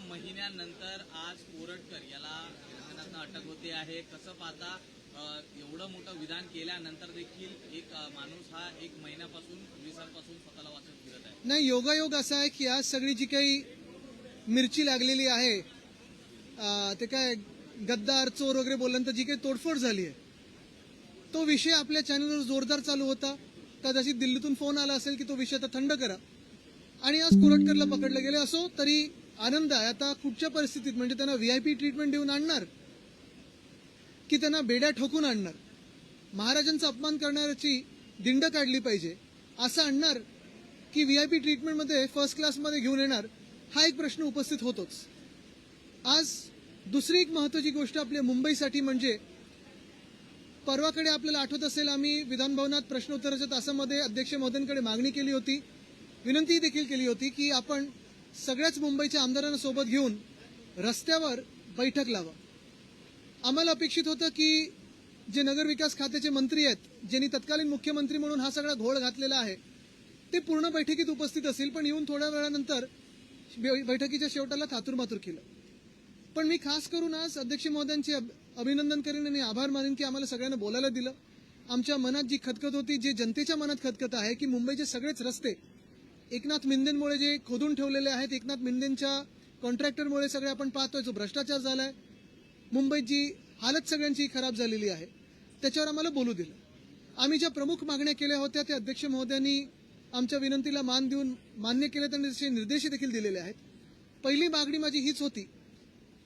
महिन्यानंतर आज कोरटकर याला न्यायालयातनं अटक होते आहे. कसं पाहता एवढं मोठं विधान केल्यानंतर देखील एक माणूस हा एक महिन्यापासून पोलिसांपासून स्वतःला वाचत फिरत आहे. नाही योगायोग असा आहे की आज सगळी जी काही मिरची लागलेली आहे ते काय गद्दार चोर वगैरे बोलल्यानंतर जी काही तोडफोड झाली आहे तो विषय आपल्या चॅनलवर जोरदार चालू होता. कदाचित दिल्लीतून फोन आला असेल की तो विषय आता थंड करा. आणि आज कोरटकरला पकडलं गेले. असो तरी आनंद आहे. आता कुठच्या परिस्थितीत? म्हणजे त्यांना व्ही आय पी ट्रीटमेंट देऊन आणणार? की त्यांना बेड्या ठोकून आणणार? महाराजांचा अपमान करणाऱ्याची दिंड काढली पाहिजे. असं आणणार की व्ही आय पी ट्रीटमेंटमध्ये फर्स्ट क्लासमध्ये घेऊन येणार? हा एक प्रश्न उपस्थित होतोच. आज दुसरी एक महत्वाची गोष्ट आपल्या मुंबईसाठी म्हणजे परवाकडे आपल्याला आठवत असेल आम्ही विधानभवनात प्रश्नोत्तराच्या तासामध्ये अध्यक्ष महोदयांकडे मागणी केली होती. विनंती देखील केली होती की आपण सगळ्याच मुंबईच्या आमदारांना सोबत घेऊन रस्त्यावर बैठक लावा. आम्हाला अपेक्षित होतं की जे नगरविकास खात्याचे मंत्री आहेत ज्यांनी तत्कालीन मुख्यमंत्री म्हणून हा सगळा घोळ घातलेला आहे ते पूर्ण बैठकीत उपस्थित असतील पण येऊन थोड्या वेळानंतर बै- बैठकीच्या शेवटाला थातूरमातूर केलं. पण मी खास करून आज अध्यक्ष महोदयांचे अभ- अभिनंदन करेन आणि आभार मानेन की आम्हाला सगळ्यांना बोलायला दिलं. आमच्या मनात जी खतखत होती जे जनतेच्या मनात खतखत आहे की मुंबईचे सगळेच रस्ते एकनाथ मिंदेंमुळे जे खोदून ठेवलेले आहेत एकनाथ मिंदेंच्या कॉन्ट्रॅक्टरमुळे सगळे आपण पाहतोय जो भ्रष्टाचार झालाय मुंबईत जी हालत सगळ्यांची खराब झालेली आहे. त्याच्यावर आम्हाला बोलू दिलं. आम्ही ज्या प्रमुख मागण्या केल्या होत्या त्या अध्यक्ष महोदयांनी आमच्या विनंतीला मान देऊन मान्य केले त्यांनी तसे निर्देश देखील दिलेले आहेत. पहिली मागणी माझी हीच होती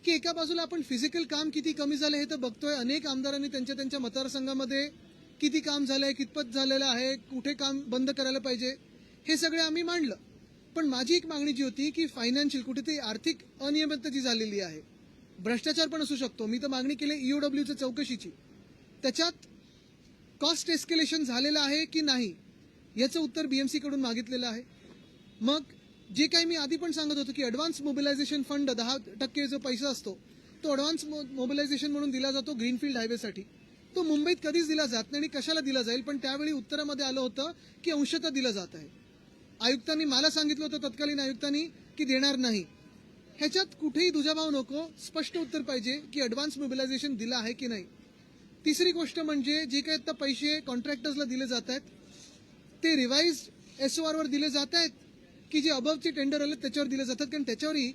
की एका बाजूला आपण फिजिकल काम किती कमी झालं हे तर बघतोय. अनेक आमदारांनी त्यांच्या त्यांच्या मतदारसंघामध्ये किती काम झालंय कितपत झालेलं आहे कुठे काम बंद करायला पाहिजे हे सगळं आम्ही मांडलं. पण माझी एक मागणी जी होती की फायनान्शियल कुठेतरी आर्थिक अनियमितता जी झालेली आहे. भ्रष्टाचार पण असू शकतो. मी तर मागणी केली ईओडब्ल्यूच्या चौकशीची. त्याच्यात कॉस्ट एस्केलेशन झालेलं आहे की नाही याचं उत्तर बीएमसीकडून मागितलेलं आहे. मग जे काही मी आधी पण सांगत होतो की ॲडव्हान्स मोबिलायझेशन फंड दहा टक्के जो पैसा असतो तो ॲडव्हान्स मोबिलायझेशन म्हणून दिला जातो ग्रीनफील्ड हायवेसाठी तो मुंबईत कधीच दिला जात नाही आणि कशाला दिला जाईल पण त्यावेळी उत्तरामध्ये आलं होतं की अंशतः दिलं जात आहे. आयुक्तांनी मला सांगितलं होतं तत्कालीन आयुक्तांनी की देणार नाही. ह्याच्यात कुठेही दुजाभाव नको. स्पष्ट उत्तर पाहिजे की ॲडव्हान्स मोबिलायझेशन दिलं आहे की नाही. तिसरी गोष्ट म्हणजे जे काही आता पैसे कॉन्ट्रॅक्टर्सला दिले जात आहेत ते रिवाइज एस ओ आरवर दिले जात आहेत की जे अबवचे टेंडर आले त्याच्यावर दिले जातात. कारण त्याच्यावरही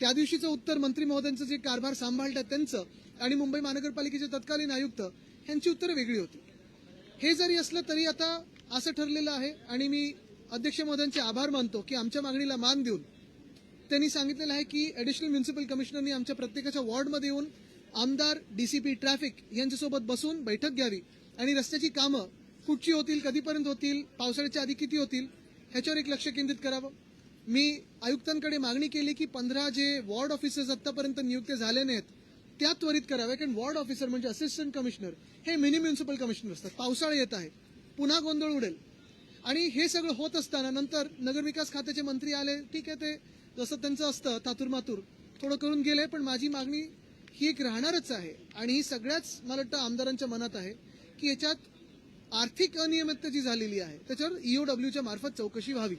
त्या दिवशीचं उत्तर मंत्री महोदयांचं जे कारभार सांभाळतात त्यांचं आणि मुंबई महानगरपालिकेचे तत्कालीन आयुक्त यांची उत्तरं वेगळी होती. हे जरी असलं तरी आता असं ठरलेलं आहे आणि मी अध्यक्ष महोदयांचे आभार मानतो की आमच्या मागणीला मान देऊन त्यांनी सांगितलेलं आहे की ॲडिशनल म्युन्सिपल कमिशनरनी आमच्या प्रत्येकाच्या वॉर्डमध्ये येऊन आमदार डीसीपी ट्रॅफिक यांच्यासोबत बसून बैठक घ्यावी आणि रस्त्याची कामं कुठची होतील कधीपर्यंत होतील पावसाळ्याच्या आधी किती होतील ह्याच्यावर एक लक्ष केंद्रित करावं. मी आयुक्तांकडे मागणी केली की पंधरा जे वॉर्ड ऑफिसर्स आतापर्यंत नियुक्त झाले नाहीत त्या त्वरित कराव्या कारण वॉर्ड ऑफिसर म्हणजे असिस्टंट कमिशनर हे मिनी म्युन्सिपल कमिशनर असतात. पावसाळा येत आहे. पुन्हा गोंधळ उडेल. आणि हे सगळं होत असताना नंतर नगरविकास खात्याचे मंत्री आले. ठीक आहे ते जसं त्यांचं असतं तातूर मातूर थोडं करून गेले पण माझी मागणी ही एक राहणारच आहे. आणि ही सगळ्याच मला वाटतं आमदारांच्या मनात आहे की याच्यात आर्थिक अनियमितता जी झालेली आहे त्याच्यावर E ईओडब्ल्यूच्या मार्फत चौकशी व्हावी.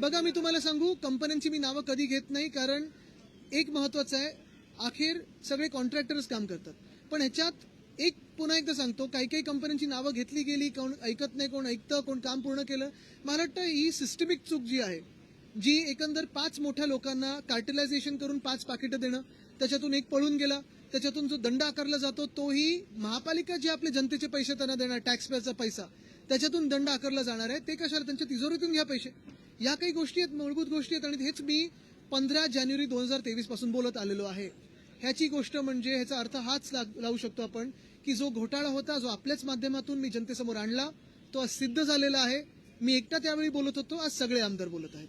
बघा मी तुम्हाला सांगू कंपन्यांची मी नावं कधी घेत नाही कारण एक महत्वाचं आहे अखेर सगळे कॉन्ट्रॅक्टरच काम करतात. पण ह्याच्यात एक पुन्हा एकदा सांगतो काही काही कंपन्यांची नावं घेतली गेली कोण ऐकत नाही कोण ऐकतं कोण काम पूर्ण केलं. मला वाटतं ही सिस्टमिक चूक जी आहे जी एकंदर पाच मोठ्या लोकांना कार्टिलायझेशन करून पाच पाकिटं देणं त्याच्यातून एक पळून गेला त्याच्यातून जो दंड आकारला जातो तोही महापालिका जे आपले जनतेचे पैसे त्यांना देणार टॅक्स पैसा त्याच्यातून दंड आकारला जाणार आहे. ते कशाला? त्यांच्या तिजोरीतून घ्या पैसे. या काही गोष्टी आहेत मूलभूत गोष्टी आहेत आणि हेच मी पंधरा जानेवारी दोन हजार तेवीसपासून बोलत आलेलो आहे. ह्याची गोष्ट म्हणजे ह्याचा अर्थ हाच लाग- लावू शकतो आपण की जो घोटाळा होता जो आपल्याच माध्यमातून मी जनतेसमोर आणला तो आज सिद्ध झालेला आहे. मी एकटा त्यावेळी बोलत होतो आज सगळे आमदार बोलत आहेत.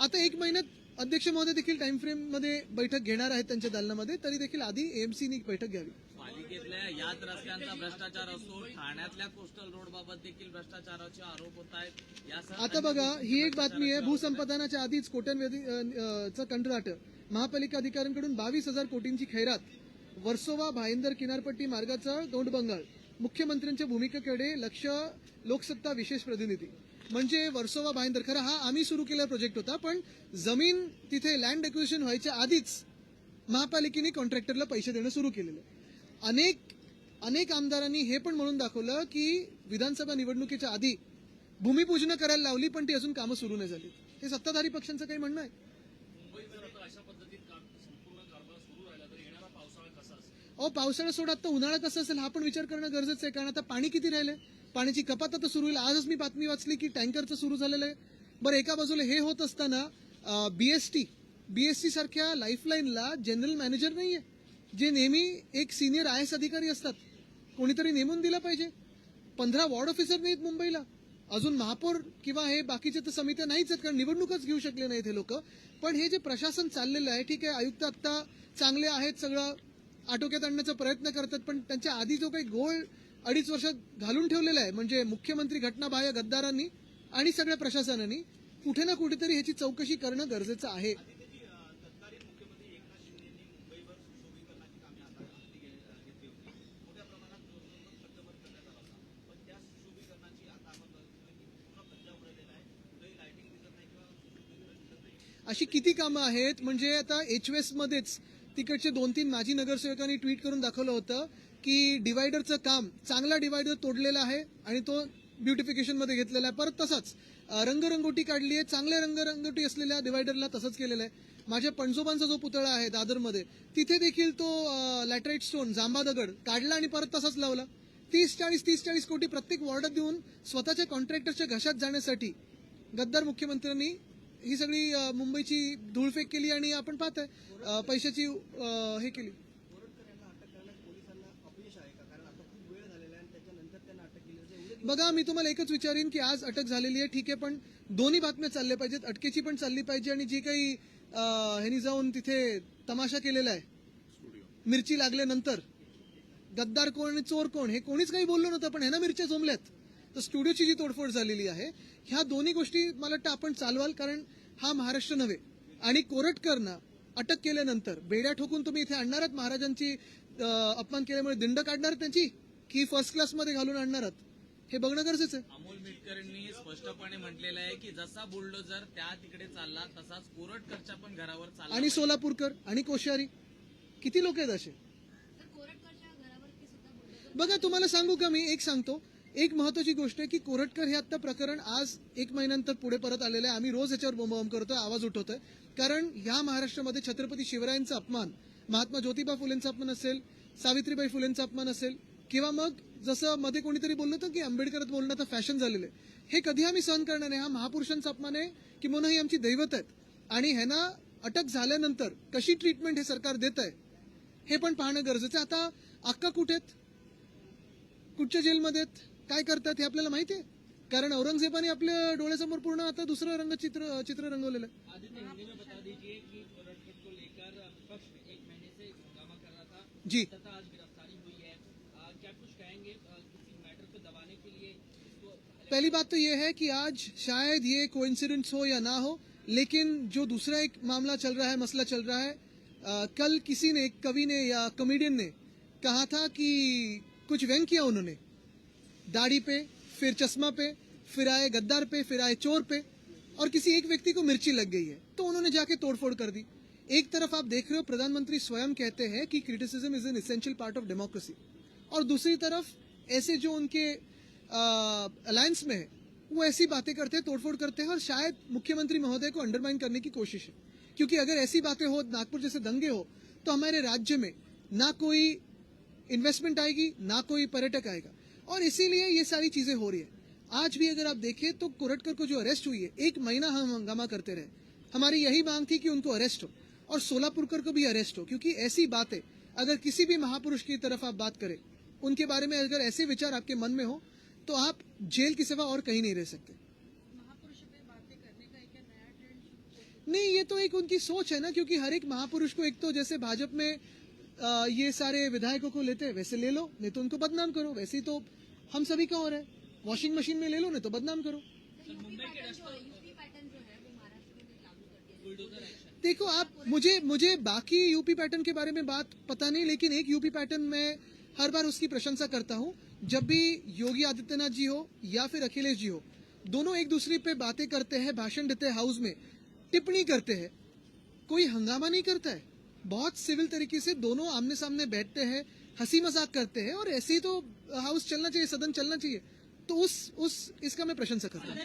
आता एक महिन्यात अध्यक्ष महोदय देखील टाइम फ्रेममध्ये बैठक घेणार आहेत त्यांच्या दालनामध्ये तरी देखील आधी एएमसीनी बैठक घ्यावी. पालिकेतल्या याच रस्त्यांचा भ्रष्टाचार असो ठाण्यातल्या कोस्टल रोड बाबत देखील भ्रष्टाचाराचे आरोप होत आहेत. आता बघा ही एक बातमी आहे भूसंपादनाच्या आधीच कोट्यांवधी कंत्राट महापालिका अधिकाऱ्यांकडून बावीस हजार कोटींची खैरात वर्सोवा भाईंदर किनारपट्टी मार्गाचा गौंडबंगाल मुख्यमंत्र्यांच्या भूमिकेकडे लक्ष लोकसत्ता विशेष प्रतिनिधी. म्हणजे वर्सोवा भाईंदर खरं हा आम्ही सुरू केलेला प्रोजेक्ट होता पण जमीन तिथे लँड एक्विशन व्हायच्या आधीच महापालिकेने कॉन्ट्रॅक्टरला पैसे देणं सुरू केलेलं आहे. अनेक अनेक आमदारांनी हे पण म्हणून दाखवलं की विधानसभा निवडणुकीच्या आधी भूमिपूजनं करायला लावली पण ती अजून कामं सुरू नाही झाली. हे सत्ताधारी पक्षांचं काही म्हणणं आहे? अहो पावसाळा सोडा आता उन्हाळा कसं असेल हा पण विचार करणं गरजेचं आहे कारण आता पाणी किती राहिलंय? पाण्याची कपात आता सुरू होईल. आजच मी बातमी वाचली की टँकरचं सुरू झालेलं आहे. बरं एका बाजूला हे होत असताना बीएसटी बीएसटी सारख्या लाईफलाईनला जनरल मॅनेजर नाहीये. जे नेहमी एक सिनियर आय एस अधिकारी असतात. कोणीतरी नेमून दिला पाहिजे. पंधरा वॉर्ड ऑफिसर नाहीत मुंबईला. अजून महापौर किंवा हे बाकीचे तर समित्या नाहीच आहेत कारण निवडणूकच घेऊ शकले नाहीत हे लोक. पण हे जे प्रशासन चाललेलं आहे ठीक आहे आयुक्त आत्ता चांगले आहेत सगळं. आटोक्यात आणण्याचा प्रयत्न करतात पण त्यांच्या आधी जो काही गोळ अडीच वर्षात घालून ठेवलेला आहे म्हणजे मुख्यमंत्री घटनाबाह्य गद्दारांनी आणि सगळ्या प्रशासनाने कुठे ना कुठेतरी ह्याची चौकशी करणं गरजेचं आहे. अशी किती कामं आहेत म्हणजे आता एच मध्येच तिकडचे दोन तीन माजी नगरसेवकांनी ट्विट करून दाखवलं होतं की डिवायडरचं काम चांगला डिवायडर तोडलेला आहे आणि तो ब्युटिफिकेशनमध्ये घेतलेला आहे. परत तसाच रंगरंगोटी काढली आहे चांगल्या रंगरंगोटी असलेल्या डिवायडरला तसंच केलेलं आहे. माझ्या पणजोबांचा जो पुतळा आहे दादरमध्ये तिथे देखील तो लॅटराईट स्टोन जांबा दगड काढला आणि परत तसाच लावला. तीस चाळीस तीस चाळीस कोटी प्रत्येक वॉर्डात देऊन स्वतःच्या कॉन्ट्रॅक्टरच्या घशात जाण्यासाठी गद्दार मुख्यमंत्र्यांनी ही सगळी मुंबईची धूळफेक केली आणि आपण पाहतोय पैशाची हे केली. बघा मी तुम्हाला एकच विचारीन की आज अटक झालेली आहे ठीक आहे पण दोन्ही बातम्या चालल्या पाहिजेत अटकेची पण चालली पाहिजे आणि जी काही ह्यानी ह्यांनी जाऊन तिथे तमाशा केलेला आहे. मिरची लागल्यानंतर गद्दार कोण आणि चोर कोण हे कोणीच काही बोललो नव्हतं पण ह्यांना मिरच्या जमल्यात तर स्टुडिओची जी तोडफोड झालेली आहे ह्या दोन्ही गोष्टी मला वाटतं आपण चालवाल कारण हा महाराष्ट्र नव्हे. आणि कोरटकरना अटक केल्यानंतर बेड्या ठोकून तुम्ही इथे आणणार आहात महाराजांची अपमान केल्यामुळे दिंड काढणार त्यांची? की फर्स्ट क्लासमध्ये घालून आणणार आहात? हे बघणं गरजेचं आहे. अमोल मिटकरांनी स्पष्टपणे म्हटलेलं आहे की जसा बुलडोजर त्या तिकडे चालला तसाच कोरटकरच्या पण घरावर चालला आणि सोलापूरकर आणि कोश्यारी. किती लोक आहेत असे? बघा तुम्हाला सांगू का मी? एक सांगतो. एक महत्वाची गोष्ट आहे की कोरटकर हे आता प्रकरण आज एक महिन्यानंतर पुढे परत आलेलं आहे. आम्ही रोज याच्यावर बोंबाबोंब करतोय आवाज उठवतोय. कारण ह्या महाराष्ट्रामध्ये छत्रपती शिवरायांचा अपमान महात्मा ज्योतिबा फुलेंचा अपमान असेल सावित्रीबाई फुलेंचा अपमान असेल किंवा मग जसं मध्ये कोणीतरी बोललं होतं की आंबेडकरात बोलणं आता फॅशन झालेलं आहे. हे कधी आम्ही सहन करणार नाही. हा महापुरुषांचा अपमान आहे किंवा ही आमची दैवत आहेत. आणि ह्यांना अटक झाल्यानंतर कशी ट्रीटमेंट हे सरकार देत आहे हे पण पाहणं गरजेचं आहे. आता अक्का कुठे आहेत? कुठच्या जेलमध्ये आहेत? काय करतात हे आपल्याला माहिती आहे? कारण औरंगजेबाने आपल्या डोळ्यासमोर पूर्ण आता दुसरं रंगचित्र चित्र चित्र रंगवलेलं आहे. कि को जी. आ, आ, को के इसको पहली बात तो ये है कि आज शायद ये कोइंसिडेंस हो या ना हो लेकिन जो दूसरा एक मामला चल रहा है मसला चल रहा है अ, कल किसी ने कवि ने या कॉमेडियन ने कहा था कि कुछ व्यंग किया उन्होंने। दाढ़ी पे, फिर चश्मा पे, फिर आए गद्दार पे, फिर आए चोर पे, और किसी एक व्यक्ति को मिर्ची लग गई है। तो उन्होंने जाके तोड़फोड़ कर दी। एक तरफ़ आप देख रहे हो, प्रधानमंत्री स्वयं कहते हैं कि criticism is an essential part of democracy और दूसरी तरफ़, ऐसे जो उनके अलायंस में है, वो ऐसी बातें करते हैं, तोड़फोड़ करते हैं, और शायद मुख्यमंत्री महोदय को अंडरमाइन करने की कोशिश है। क्योंकि अगर ऐसी बातें हो, नागपुर जैसे दंगे हो तो हमारे राज्य में ना कोई इन्वेस्टमेंट आएगी, ना कोई पर्यटक आएगा। और इसीलिए ये सारी चीज़ें हो रही है। आज भी अगर आप देखें तो कोरटकर को जो अरेस्ट हुई है, एक महीना हम हंगामा करते रहे। हमारी यही मांग थी कि उनको अरेस्ट हो और सोलापुरकर को भी अरेस्ट हो, क्योंकि ऐसी बातें, अगर किसी भी महापुरुष की तरफ़ आप बात करें, उनके बारे में अगर ऐसे विचार आपके मन में हो तो आप जेल की सिवा और कहीं नहीं रह सकते। नहीं, ये तो एक उनकी सोच है ना, क्योंकि हर एक महापुरुष को, एक तो जैसे भाजपा में ये सारे विधायकों को लेते हैं, वैसे ले लो, नहीं तो उनको बदनाम करो। वैसे ही तो हम सभी का रहा है। वॉशिंग मशीन में ले लो, नहीं तो बदनाम करो। देखो, आप मुझे मुझे बाकी यूपी पैटर्न के बारे में बात पता नहीं, लेकिन एक यूपी पैटर्न में हर बार उसकी प्रशंसा करता हूँ। जब भी योगी आदित्यनाथ जी हो या फिर अखिलेश जी हो, दोनों एक दूसरे पे बातें करते हैं, भाषण देते हैं हाउस में। टिप्पणी करते हैं। कोई हंगामा नहीं करता है। बहुत सिविल तरीके से दोनों आमने सामने बैठते हैं हँसी मज़ाक करते हैं और ऐसे ही तो हाउस चलना चाहिए, सदन चलना चाहिए। तो उस उस, इसका मैं प्रशंसा करता हूँ।